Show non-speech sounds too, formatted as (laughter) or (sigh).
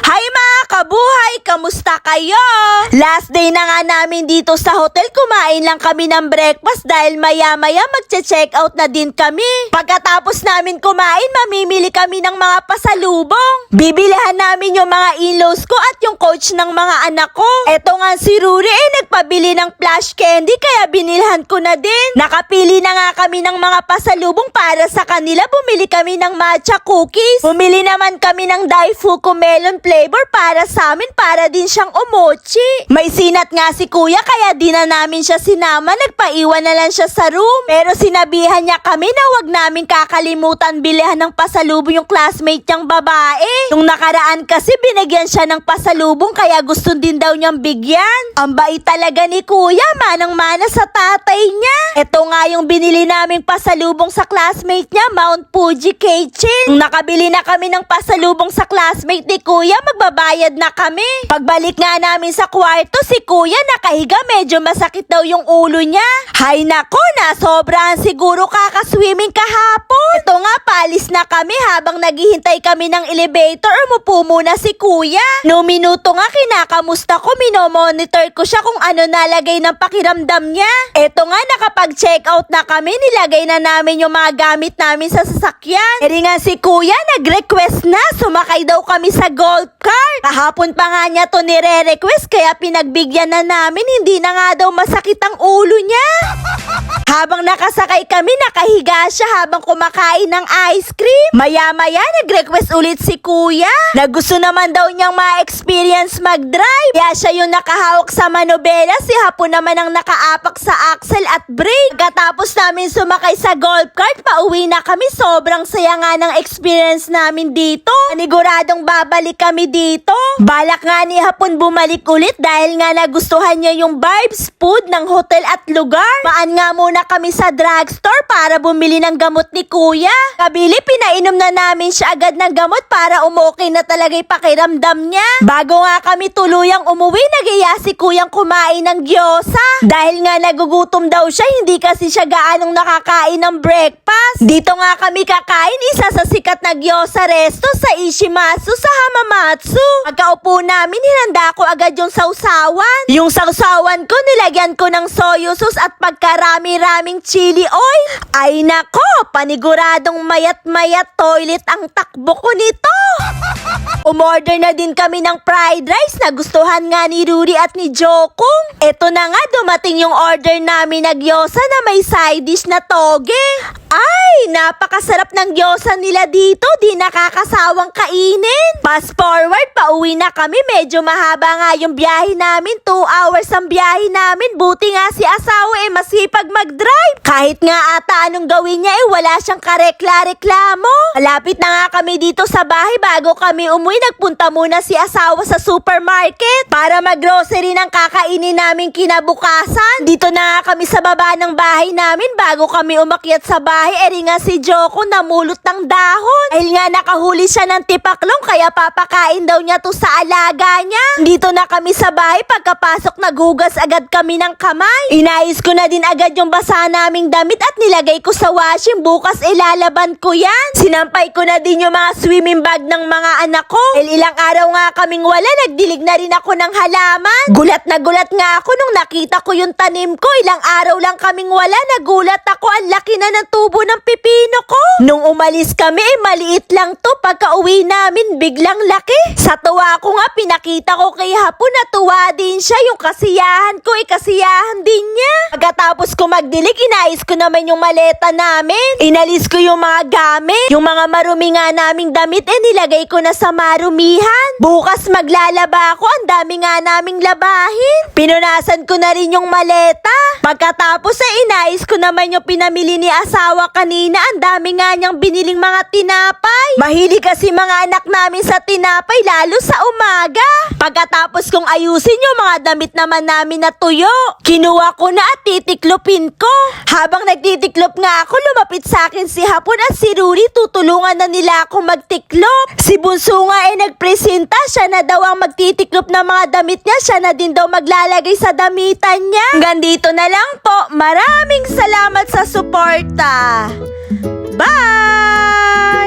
Hi mga kabuhay! Kamusta kayo? Last day na nga namin dito sa hotel, kumain lang kami ng breakfast dahil maya-maya magche-check out na din kami. Pagkatapos namin kumain, mamimili kami ng mga pasalubong. Bibilihan namin yung mga in-laws ko at yung coach ng mga anak ko. Eto nga si Ruri nagpabili ng flash candy kaya binilhan ko na din. Nakapili na nga kami ng mga pasalubong para sa kanila. Bumili kami ng matcha cookies. Bumili naman kami ng Daifuku melon flavor para sa amin para din siyang umochi. May sinat nga si kuya kaya di na namin siya sinama. Nagpaiwan na lang siya sa room. Pero sinabihan niya kami na wag namin kakalimutan bilihan ng pasalubong yung classmate niyang babae. Nung nakaraan kasi binigyan siya ng pasalubong kaya gusto din daw niyang bigyan. Ang bait talaga ni kuya, manang-mana sa tatay niya. Ito nga yung binili naming pasalubong sa classmate niya, Mount Fuji Kitchen. Nung nakabili na kami ng pasalubong sa classmate ni kuya, magbabayad na kami. Pagbalik nga namin sa kwarto, si kuya nakahiga, medyo masakit daw yung ulo niya. Hay nako, nasobrahan siguro kakaswimming kahapon. Ito nga, paalis na kami habang naghihintay kami ng elevator, umupo muna si kuya. No minuto nga, kinakamusta ko, minomonitor ko siya kung ano nalagay ng pakiramdam niya. Ito nga, nakapag-check out na kami, nilagay na namin yung mga gamit namin sa sasakyan. Eri nga si kuya, nag-request na, sumakay daw kami sa golf cart. Kahapon pa nga niya to nire-request, kaya pinagbigyan na namin, hindi na nga daw masakit ang ulo niya. (laughs) Habang nakasakay kami, nakahiga siya habang kumakain ng ice cream. Maya-maya, nag-request ulit si kuya. Na gusto naman daw niyang ma-experience mag-drive. Kaya siya yung nakahawak sa manobela, si Hapon naman ang nakaapak sa axle at brake. Pagkatapos namin sumakay sa golf cart, pauwi na kami. Sobrang saya nga ng experience namin dito. Paniguradong babalik kami dito. Balak nga ni Hapon bumalik ulit dahil nga nagustuhan niya yung vibes, food ng hotel at lugar. Maan nga muna kami sa drugstore para bumili ng gamot ni kuya. Kabili, pinainom na namin siya agad ng gamot para umokay na talaga yung pakiramdam niya. Bago nga kami tuluyang umuwi, nagiya si kuyang kumain ng gyosa. Dahil nga nagugutom daw siya, hindi kasi siya gaanong nakakain ng breakfast. Dito nga kami kakain, isa sa sikat na gyosa resto sa Ishimatsu sa Hamamatsu. Pagkaupo namin, hinanda ko agad yung sausawan. Yung sausawan ko, nilagyan ko ng soy sauce at pagkarami-raming chili oil. Ay nako, paniguradong mayat-mayat toilet ang takbo ko nito. (laughs) Umorder na din kami ng fried rice na gustuhan nga ni Ruri at ni Jokong. Eto na nga, dumating yung order namin na gyosa na may side dish na toge. Ay, napakasarap ng gyosa nila dito, di nakakasawang kainin. Fast forward, pauwi na kami, medyo mahaba nga yung biyahe namin, 2 hours ang biyahe namin. Buti nga si asawa eh masipag mag-drive. Kahit nga ata anong gawin niya eh, wala siyang karekla-reklamo. Malapit na nga kami dito sa bahay bago kami umuwi, nagpunta muna si asawa sa supermarket para mag-grocery ng kakainin namin kinabukasan. Dito na nga kami sa baba ng bahay namin bago kami umakyat sa bahay. Eri nga si Joko namulot ng dahon. Dahil nga nakahuli siya ng tipaklong kaya papakain daw niya to sa alaga niya. Dito na kami sa bahay pagkapasok naghugas agad kami ng kamay. Inayos ko na din agad yung basa naming damit at nilagay ko sa washing. Bukas ilalaban ko yan. Sinampay ko na din yung mga swimming bag ng mga anak ko. Dahil ilang araw nga kaming wala, nagdilig na rin ako ng halaman. Gulat na gulat nga ako nung nakita ko yung tanim ko. Ilang araw lang kaming wala, nagulat ako. Ang laki na ng tubo ng pipino ko. Nung umalis kami, eh, maliit lang to. Pagka uwi namin, biglang laki. Sa tuwa ko nga, pinakita ko kay Hapon na tuwa din siya. Yung kasiyahan ko, eh, kasiyahan din niya. Pagkatapos ko magdilig, inayos ko naman yung maleta namin. Inalis ko yung mga gamit. Yung mga marumi nga naming damit, eh, nilagay ko na sa marumihan. Bukas maglalaba ako, ang dami nga naming labahin. Pinunasan ko na rin yung maleta. Pagkatapos ay inayos ko naman yung pinamili ni asawa kanina. Ang dami nga niyang biniling mga tinapay. Mahilig kasi mga anak namin sa tinapay, lalo sa umaga. Pagkatapos kong ayusin yung mga damit naman namin na tuyo, kinuha ko na at titiklopin ko. Habang nagtitiklop nga ako, lumapit sa akin si Hapon at si Ruri, tutulungan na nila akong magtiklop. Si Bunso nga ay nagpresenta, siya na daw ang magtitiklop ng mga damit niya, siya na din daw maglalagay sa damitan niya. Hanggang dito na lang po, maraming salamat sa suporta. Bye!